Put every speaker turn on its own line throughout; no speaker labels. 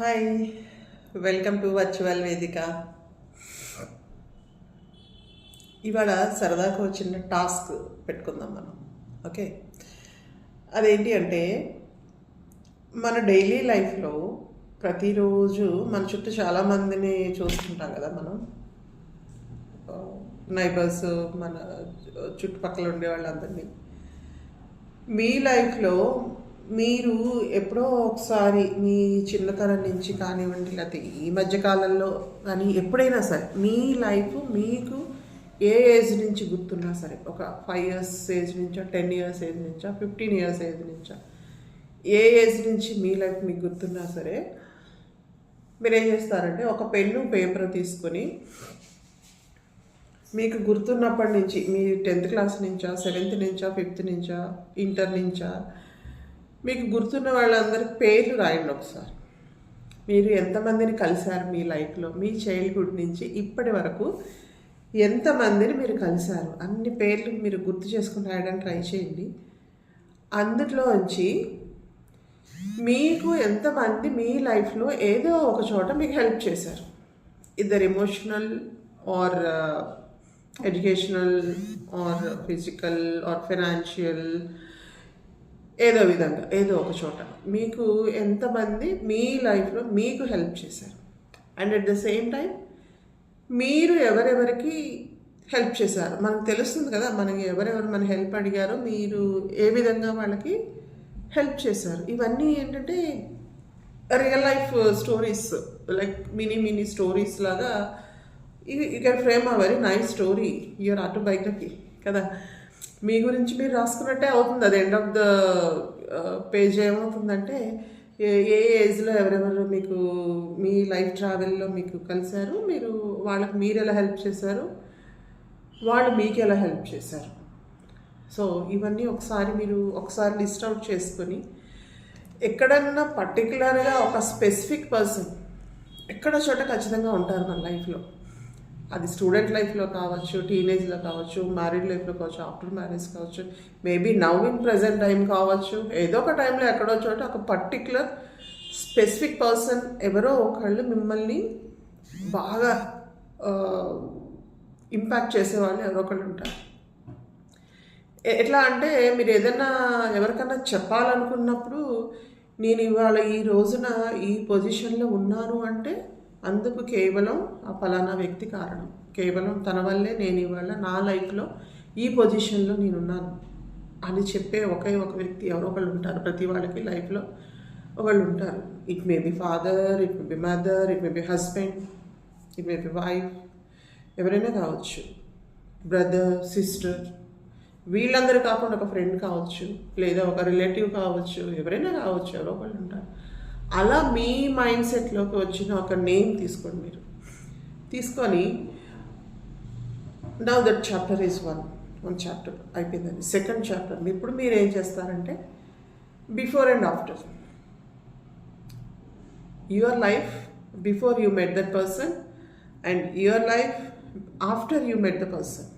Hi welcome to virtual వేదిక ఇవాళ సరదాగా వచ్చిన టాస్క్ పెట్టుకుందాం మనం ఓకే అదేంటి అంటే మన డైలీ లైఫ్లో ప్రతిరోజు మన చుట్టూ చాలామందిని చూస్తుంటాం కదా మనం. Uh, నైబర్స్ మన చుట్టుపక్కల ఉండే వాళ్ళందరినీ. మీ లైఫ్లో మీరు ఎప్పుడో ఒకసారి మీ చిన్నతనం నుంచి కానివ్వండి లేకపోతే ఈ మధ్య కాలంలో కానీ ఎప్పుడైనా సరే మీ లైఫ్ మీకు ఏ ఏజ్ నుంచి గుర్తున్నా సరే ఒక ఫైవ్ ఇయర్స్ ఏజ్ నుంచో టెన్ ఇయర్స్ ఏజ్ నుంచో ఫిఫ్టీన్ ఇయర్స్ ఏజ్ నుంచో ఏ ఏజ్ నుంచి మీ లైఫ్ మీకు గుర్తున్నా సరే మీరు ఏం చేస్తారంటే ఒక పెన్ను పేపర్ తీసుకొని మీకు గుర్తున్నప్పటి నుంచి మీ టెన్త్ క్లాస్ నుంచా సెవెంత్ నుంచా ఫిఫ్త్ నుంచా ఇంటర్ నుంచా మీకు గుర్తున్న వాళ్ళందరి పేర్లు రాయండి ఒకసారి. మీరు ఎంతమందిని కలిశారు మీ లైఫ్లో? మీ చైల్డ్హుడ్ నుంచి ఇప్పటి వరకు ఎంతమందిని మీరు కలిశారు? అన్ని పేర్లు మీరు గుర్తు చేసుకుని రాయడానికి ట్రై చేయండి. అందులోంచి మీకు ఎంతమంది మీ లైఫ్లో ఏదో ఒక చోట మీకు హెల్ప్ చేశారు. ఇద్దరు emotional or educational or physical or financial ఏదో విధంగా ఏదో ఒక చోట. మీకు ఎంతమంది మీ లైఫ్లో మీకు హెల్ప్ చేశారు? And at the same time మీరు ఎవరెవరికి హెల్ప్ చేశారు? మనకు తెలుస్తుంది కదా మనకి ఎవరెవరు మన హెల్ప్ అడిగారో మీరు ఏ విధంగా వాళ్ళకి హెల్ప్ చేశారు? ఇవన్నీ ఏంటంటే real life stories like mini mini stories లాగా. You can frame a very nice story your autobiography కదా? మీ గురించి మీరు రాసుకున్నట్టే అవుతుంది. అది ఎండ్ ఆఫ్ ద పేజ్ ఏమవుతుందంటే ఏ ఏ ఏజ్లో ఎవరెవరు మీకు మీ లైఫ్ ట్రావెల్లో మీకు కలిశారు? మీరు వాళ్ళకి మీరు ఎలా హెల్ప్ చేశారు? వాళ్ళు మీకు ఎలా హెల్ప్ చేశారు? సో ఇవన్నీ ఒకసారి మీరు ఒకసారి లిస్ట్ అవుట్ చేసుకొని ఎక్కడన్నా పర్టికులర్గా ఒక స్పెసిఫిక్ పర్సన్ ఎక్కడ చోట ఖచ్చితంగా ఉంటారు మన లైఫ్లో అది స్టూడెంట్ లైఫ్లో కావచ్చు టీనేజ్లో కావచ్చు మ్యారీడ్ లైఫ్లో కావచ్చు ఆఫ్టర్ మ్యారేజ్ కావచ్చు maybe now in present time కావచ్చు ఏదో ఒక టైంలో ఎక్కడో చోట ఒక పర్టిక్యులర్ స్పెసిఫిక్ పర్సన్ ఎవరో ఒకళ్ళు మిమ్మల్ని బాగా ఇంపాక్ట్ చేసేవాళ్ళు ఎవరో ఒకళ్ళు ఉంటారు. ఎట్లా అంటే మీరు ఏదైనా ఎవరికైనా చెప్పాలనుకున్నప్పుడు నేను ఇవాళ ఈ రోజున ఈ పొజిషన్లో ఉన్నాను అంటే అందుకు కేవలం ఆ ఫలానా వ్యక్తి కారణం. కేవలం తన వల్లే నేను ఇవాళ నా లైఫ్లో ఈ పొజిషన్లో నేనున్నాను అని చెప్పే ఒకే ఒక వ్యక్తి ఎవరో ఒకళ్ళు ఉంటారు. ప్రతి వాళ్ళకి లైఫ్లో ఒకళ్ళు ఉంటారు. It may be father it may be mother it may be husband it may be wife ఎవరైనా కావచ్చు. బ్రదర్ సిస్టర్ వీళ్ళందరూ కాకుండా ఒక ఫ్రెండ్ కావచ్చు లేదా ఒక రిలేటివ్ కావచ్చు ఎవరైనా కావచ్చు ఎవరో ఒకళ్ళు ఉంటారు. అలా మీ మైండ్ సెట్లోకి వచ్చిన ఒక నేమ్ తీసుకోండి మీరు. తీసుకొని now that chapter is one one chapter అయిపోయిందండి. సెకండ్ చాప్టర్ ఇప్పుడు మీరు ఏం చేస్తారంటే before and after your life before you met that person and your life after you met the person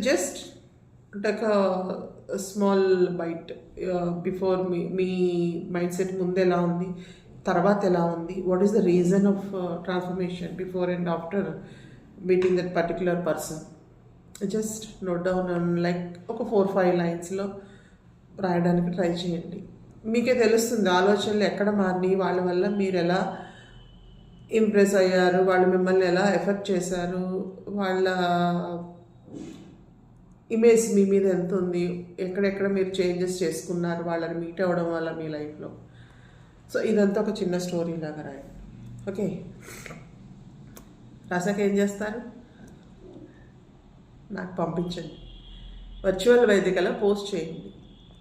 just like a, small bite before మీ మీ mind set ముందు ఎలా ఉంది తర్వాత ఎలా ఉంది what is the reason of transformation before and after meeting that particular person just note down like ఒక four five లైన్స్లో రాయడానికి ట్రై చేయండి. మీకే తెలుస్తుంది ఆలోచనలు ఎక్కడ మారినాయి వాళ్ళ వల్ల మీరు ఎలా ఇంప్రెస్ అయ్యారు వాళ్ళు మిమ్మల్ని ఎలా ఎఫెక్ట్ చేశారు వాళ్ళ ఇమేజ్ మీ మీద ఎంత ఉంది? ఎక్కడెక్కడ మీరు చేంజెస్ చేసుకున్నారు? వాళ్ళని మీట్ అవ్వడం వల్ల మీ లైఫ్లో? సో ఇదంతా ఒక చిన్న స్టోరీ లాగా రాయండి. ఓకే? రాసాక ఏం చేస్తారు? నాకు పంపించండి. వర్చువల్ వేదికలో పోస్ట్ చేయండి.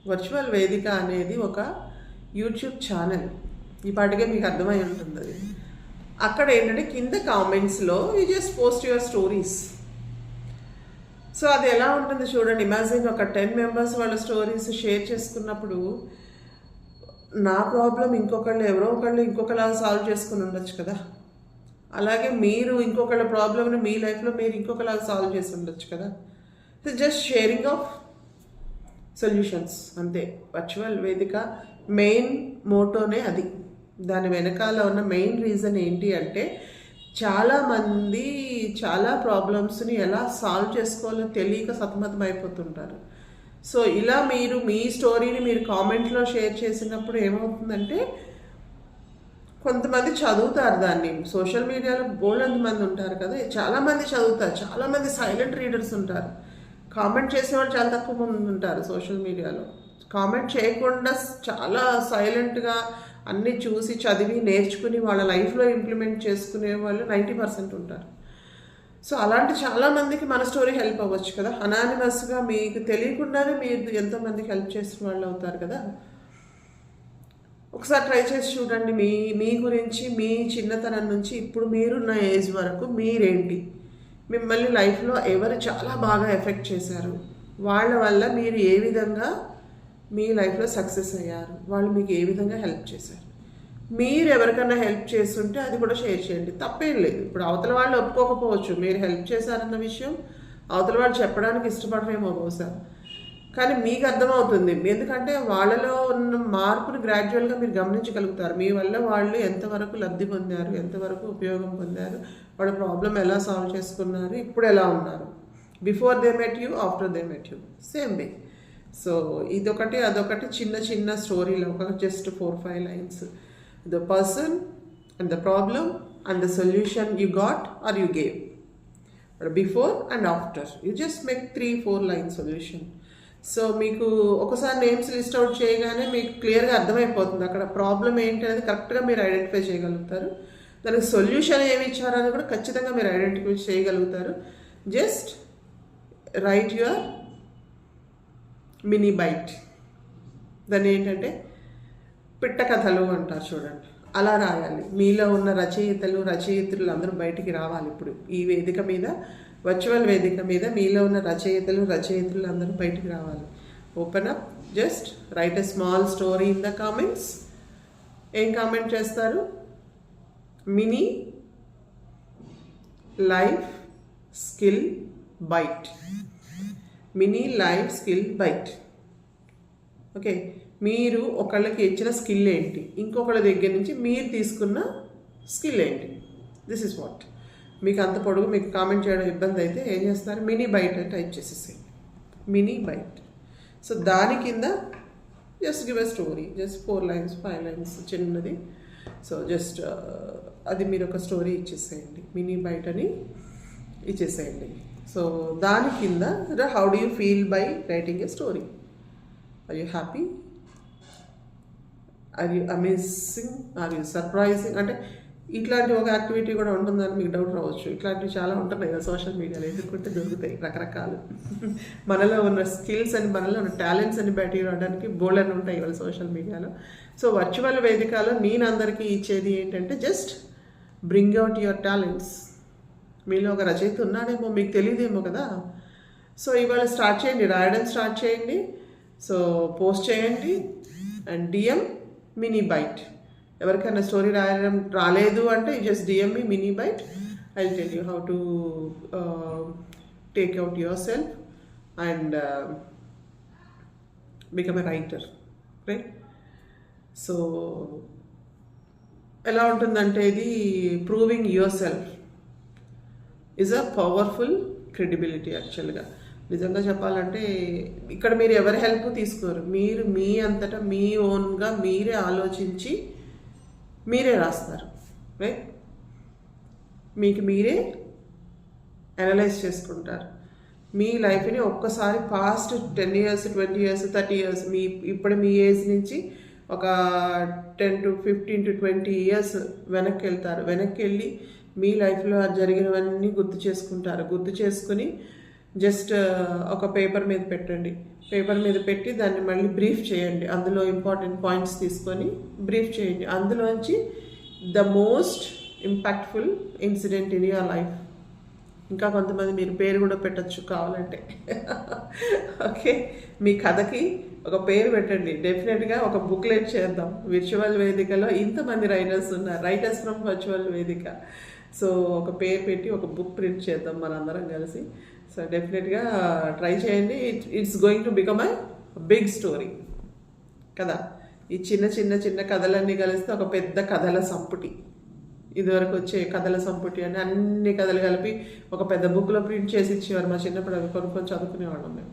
వర్చువల్ వేదిక అనేది ఒక యూట్యూబ్ ఛానల్. ఈ పాటికే మీకు అర్థమై ఉంటుంది అది. అక్కడ ఏంటంటే కింద కామెంట్స్లో you just post your stories so అది ఎలా ఉంటుంది చూడండి. ఇమాజిన్ ఒక టెన్ మెంబర్స్ వాళ్ళ స్టోరీస్ షేర్ చేసుకున్నప్పుడు నా ప్రాబ్లం ఇంకొకళ్ళు ఎవరో ఒకళ్ళు ఇంకొకలా సాల్వ్ చేసుకుని ఉండొచ్చు కదా. అలాగే మీరు ఇంకొకళ్ళ ప్రాబ్లమ్ని మీ లైఫ్లో మీరు ఇంకొకలా సాల్వ్ చేసి ఉండొచ్చు కదా. జస్ట్ షేరింగ్ ఆఫ్ సొల్యూషన్స్ అంతే. వర్చువల్ వేదిక మెయిన్ మోటోనే అది. దాని వెనకాల ఉన్న మెయిన్ రీజన్ ఏంటి అంటే చాలామంది చాలా ప్రాబ్లమ్స్ని ఎలా సాల్వ్ చేసుకోవాలో తెలియక సతమతం అయిపోతుంటారు. సో ఇలా మీరు మీ స్టోరీని మీరు కామెంట్లో షేర్ చేసినప్పుడు ఏమవుతుందంటే కొంతమంది చదువుతారు దాన్ని. సోషల్ మీడియాలో బోల్డ్ మంది ఉంటారు కదా చాలామంది చదువుతారు. చాలామంది సైలెంట్ రీడర్స్ ఉంటారు. కామెంట్ చేసేవాళ్ళు చాలా తక్కువ మంది ఉంటారు సోషల్ మీడియాలో కామెంట్ చేయకుండా చాలా సైలెంట్గా అన్నీ చూసి చదివి నేర్చుకుని వాళ్ళ లైఫ్లో ఇంప్లిమెంట్ చేసుకునే వాళ్ళు నైంటీ పర్సెంట్ ఉంటారు. సో అలాంటి చాలామందికి మన స్టోరీ హెల్ప్ అవ్వచ్చు కదా. అనానిమస్గా మీకు తెలియకుండానే మీరు ఎంతోమందికి హెల్ప్ చేసిన వాళ్ళు అవుతారు కదా. ఒకసారి ట్రై చేసి చూడండి. మీ మీ గురించి మీ చిన్నతనం నుంచి ఇప్పుడు మీరున్న ఏజ్ వరకు మీరేంటి? మిమ్మల్ని లైఫ్లో ఎవరు చాలా బాగా ఎఫెక్ట్ చేశారు? వాళ్ళ వల్ల మీరు ఏ విధంగా మీ లైఫ్లో సక్సెస్ అయ్యారు? వాళ్ళు మీకు ఏ విధంగా హెల్ప్ చేశారు? మీరు ఎవరికైనా హెల్ప్ చేస్తుంటే అది కూడా షేర్ చేయండి. తప్పేం లేదు. ఇప్పుడు అవతల వాళ్ళు ఒప్పుకోకపోవచ్చు. మీరు హెల్ప్ చేశారన్న విషయం అవతల వాళ్ళు చెప్పడానికి ఇష్టపడరేమో బహుశా. కానీ మీకు అర్థమవుతుంది. ఎందుకంటే వాళ్ళలో ఉన్న మార్పును గ్రాడ్యువల్గా మీరు గమనించగలుగుతారు. మీ వల్ల వాళ్ళు ఎంతవరకు లబ్ధి పొందారు ఎంతవరకు ఉపయోగం పొందారు వాళ్ళ ప్రాబ్లం ఎలా సాల్వ్ చేసుకున్నారు ఇప్పుడు ఎలా ఉన్నారు. Before they met you after they met you same way so ఇదొకటి అదొకటి చిన్న చిన్న స్టోరీలు ఒక just four five lines the person and the problem and the solution you got or you But before and after you just make three four line solution so మీకు ఒకసారి names list out చేయగానే మీకు క్లియర్గా అర్థమైపోతుంది. అక్కడ problem ఏంటి అనేది కరెక్ట్గా మీరు ఐడెంటిఫై చేయగలుగుతారు. దానికి సొల్యూషన్ ఏమి ఇచ్చారని కూడా ఖచ్చితంగా మీరు ఐడెంటిఫై చేయగలుగుతారు. Just write your mini bite దాన్ని ఏంటంటే పిట్ట కథలు అంటారు చూడండి. అలా రాయాలి. మీలో ఉన్న రచయితలు రచయిత్రులు అందరూ బయటికి రావాలి ఇప్పుడు. ఈ వేదిక మీద వర్చువల్ వేదిక మీద మీలో ఉన్న రచయితలు రచయిత్రులు అందరూ బయటికి రావాలి. Open up just write a small story in the comments ఏం కామెంట్ చేస్తారు? Mini life skill bite mini life skill bite okay మీరు ఒకళ్ళకి ఇచ్చిన స్కిల్ ఏంటి? ఇంకొకళ్ళ దగ్గర నుంచి మీరు తీసుకున్న స్కిల్ ఏంటి? దిస్ ఇస్ వాట్ మీకు అంత పొడుగు మీకు కామెంట్ చేయడం ఇబ్బంది అయితే ఏం చేస్తారు మినీ బైట్ అని టైప్ చేసేసేయండి. మినీ బైట్ సో దాని కింద just give a story just four lines five lines చిన్నది. సో జస్ట్ uh, అది మీరు ఒక స్టోరీ ఇచ్చేసేయండి. మినీ బైట్ అని ఇచ్చేసేయండి. సో దాని కింద how do you feel by writing a story are you happy are you amazing are you surprising అంటే ఇట్లాంటి ఒక యాక్టివిటీ కూడా ఉంటుందని మీకు డౌట్ రావచ్చు. ఇట్లాంటివి చాలా ఉంటున్నాయి కదా సోషల్ మీడియాలో ఎదుర్కొంటే దొరుకుతాయి? రకరకాలు. మనలో ఉన్న స్కిల్స్ అని మనలో ఉన్న టాలెంట్స్ అని బయటికి రావడానికి బోల్డ్ అని ఉంటాయి ఇవాళ సోషల్ మీడియాలో సో వర్చువల్ వేదికలో నేను అందరికీ ఇచ్చేది ఏంటంటే just bring out your talents మీలో ఒక రచయిత ఉన్నాడేమో మీకు తెలియదేమో కదా. సో ఇవాళ స్టార్ట్ చేయండి. రాయడం స్టార్ట్ చేయండి. సో పోస్ట్ చేయండి. And DM mini bite. ఎవరికైనా స్టోరీ రాయడం రాలేదు అంటే just DM me mini bite. I tell you how to take out yourself and become a writer right so ఎలా ఉంటుందంటే ఇది proving yourself is a powerful credibility యాక్చువల్గా నిజంగా చెప్పాలంటే ఇక్కడ మీరు ఎవరి హెల్ప్ తీసుకోరు. మీరు మీ అంతటా మీ ఓన్గా మీరే ఆలోచించి మీరే రాస్తారు. రైట్ మీకు మీరే అనలైజ్ చేసుకుంటారు. మీ లైఫ్ని ఒక్కసారి past ten years twenty years thirty years మీ ఇప్పుడు మీ ఏజ్ నుంచి ఒక ten to fifteen to twenty years వెనక్కి వెళ్తారు. వెనక్కి వెళ్ళి మీ లైఫ్లో జరిగినవన్నీ గుర్తు చేసుకుంటారు. గుర్తు చేసుకుని జస్ట్ ఒక పేపర్ మీద పెట్టండి. పేపర్ మీద పెట్టి దాన్ని మళ్ళీ బ్రీఫ్ చేయండి. అందులో ఇంపార్టెంట్ పాయింట్స్ తీసుకొని బ్రీఫ్ చేయండి. అందులోంచి the most impactful incident in your life. ఇంకా కొంతమంది మీరు పేరు కూడా పెట్టచ్చు కావాలంటే. ఓకే? మీ కథకి ఒక పేరు పెట్టండి. డెఫినెట్గా ఒక బుక్లెట్ చేద్దాం. విర్చువల్ వేదికలో ఇంతమంది రైటర్స్ ఉన్నారు. Writers from virtual Vedika so ఒక పేరు పెట్టి ఒక బుక్ ప్రింట్ చేద్దాం మనందరం కలిసి. సో డెఫినెట్గా ట్రై చేయండి. It it's going to become a big story కదా? ఈ చిన్న చిన్న చిన్న కథలన్నీ కలిస్తే ఒక పెద్ద కథల సంపుటి. ఇదివరకు వచ్చే కథల సంపుటి అని అన్ని కథలు కలిపి ఒక పెద్ద బుక్లో ప్రింట్ చేసి ఇచ్చేవారు మా చిన్నప్పుడు అవి కొనుక్కొని చదువుకునేవాళ్ళం మేము.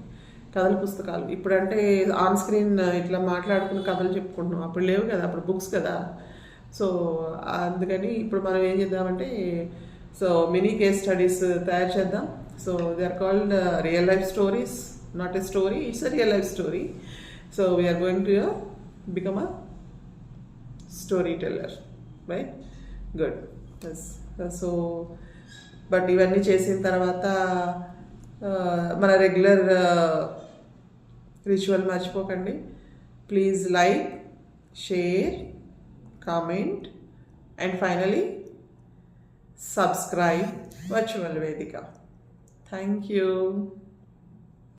కథల పుస్తకాలు. ఇప్పుడంటే ఆన్ స్క్రీన్ ఇట్లా మాట్లాడుకుని కథలు చెప్పుకుంటున్నాం. అప్పుడు లేవు కదా? అప్పుడు బుక్స్ కదా? సో అందుకని ఇప్పుడు మనం ఏం చేద్దామంటే సో మినీ కేస్ స్టడీస్ తయారు చేద్దాం. So they are called real life stories not a story it's a real life story so we're going to become a storyteller right good so but ఇవన్నీ చేసిన తర్వాత మన రెగ్యులర్ రిచువల్ మర్చిపోకండి. Please like share comment and finally subscribe virtual Vedika thank you